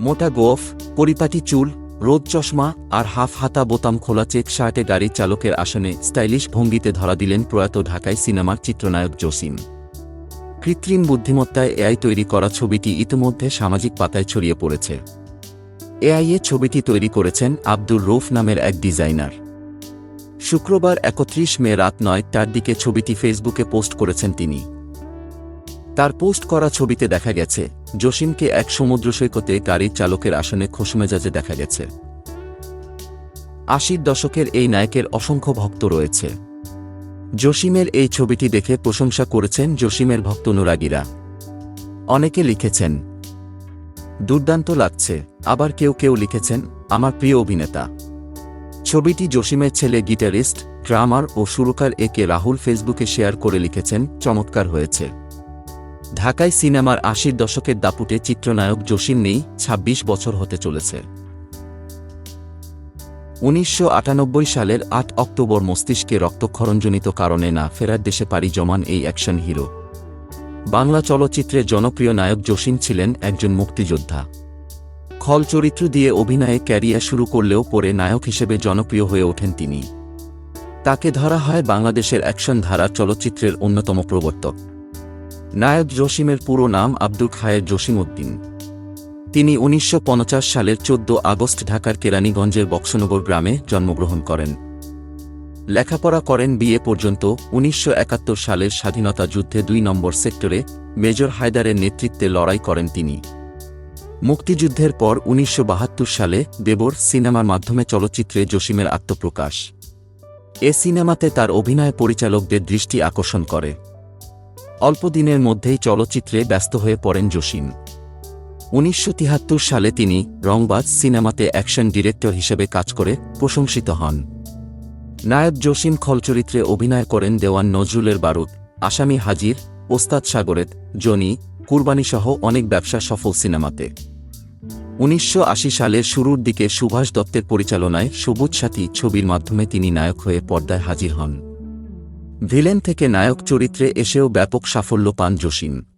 মোটা গোফ পরিপাটি চুল, রোদ চশমা আর হাফ হাতা বোতাম খোলা চেক শার্টে গাড়ির চালকের আসনে স্টাইলিশ ভঙ্গিতে ধরা দিলেন প্রয়াত ঢাকায় সিনেমার চিত্রনায়ক জসিম। কৃত্রিম বুদ্ধিমত্তায় এআই তৈরি করা ছবিটি ইতিমধ্যে সামাজিক পাতায় ছড়িয়ে পড়েছে। এআইএ ছবিটি তৈরি করেছেন আব্দুর রৌফ নামের এক ডিজাইনার। শুক্রবার একত্রিশ মে রাত নয়টার দিকে ছবিটি ফেসবুকে পোস্ট করেছেন তিনি। তার পোস্ট করা ছবিতে দেখা গেছে, জসিমকে এক সমুদ্র সৈকতে গাড়ির চালকের আসনে খোশমেজাজে দেখা গেছে। আশির দশকের এই নায়কের অসংখ্য ভক্ত রয়েছে। জসিমের এই ছবিটি দেখে প্রশংসা করেছেন জসিমের ভক্ত অনুরাগীরা। অনেকে লিখেছেন, দুর্দান্ত লাগছে, আবার কেউ কেউ লিখেছেন, আমার প্রিয় অভিনেতা। ছবিটি জসিমের ছেলে গিটারিস্ট, ড্রামার ও সুরকার এ কে রাহুল ফেসবুকে শেয়ার করে লিখেছেন, চমৎকার হয়েছে। ঢাকায় সিনেমার আশির দশকের দাপুটে চিত্রনায়ক জসিম নেই ২৬ বছর হতে চলেছে। উনিশশো আটানব্বই সালের আট অক্টোবর মস্তিষ্কে রক্তক্ষরণজনিত কারণে না ফেরার দেশে পাড়ি জমান এই অ্যাকশন হিরো। বাংলা চলচ্চিত্রের জনপ্রিয় নায়ক জসিম ছিলেন একজন মুক্তিযোদ্ধা। খল চরিত্র দিয়ে অভিনয়ে ক্যারিয়ার শুরু করলেও পরে নায়ক হিসেবে জনপ্রিয় হয়ে ওঠেন তিনি। তাকে ধরা হয় বাংলাদেশের অ্যাকশন ধারার চলচ্চিত্রের অন্যতম প্রবর্তক। নায়ক জসিমের পুরো নাম আব্দুল খায়ের জসিম উদ্দিন তিনি উনিশশো পঞ্চাশ সালের চোদ্দ আগস্ট ঢাকার কেরানীগঞ্জের বক্সনগর গ্রামে জন্মগ্রহণ করেন। লেখাপড়া করেন বিয়ে পর্যন্ত উনিশশো একাত্তর সালের স্বাধীনতা যুদ্ধে দুই নম্বর সেক্টরে মেজর হায়দারের নেতৃত্বে লড়াই করেন তিনি। মুক্তিযুদ্ধের পর উনিশশো বাহাত্তর সালে দেবর সিনেমার মাধ্যমে চলচ্চিত্রে জসিমের আত্মপ্রকাশ। এ সিনেমাতে তার অভিনয় পরিচালকদের দৃষ্টি আকর্ষণ করে। অল্প দিনের মধ্যেই চলচ্চিত্রে ব্যস্ত হয়ে পড়েন জসিম। উনিশশো সালে তিনি রংবাজ সিনেমাতে অ্যাকশন ডিরেক্টর হিসেবে কাজ করে প্রশংসিত হন। নায়ক জসিম খল চরিত্রে অভিনয় করেন দেওয়ান নজরুলের বারুদ, আসামি হাজির, ওস্তাদ সাগরেত, জনি কুরবানিসহ অনেক ব্যবসা সফল সিনেমাতে। উনিশশো আশি সালের শুরুর দিকে সুভাষ দত্তের পরিচালনায় সবুজ সাথী ছবির মাধ্যমে তিনি নায়ক হয়ে পর্দায় হাজির হন। ভিলেন থেকে নায়ক চরিত্রে এসেও ব্যাপক সাফল্য পান জসিম।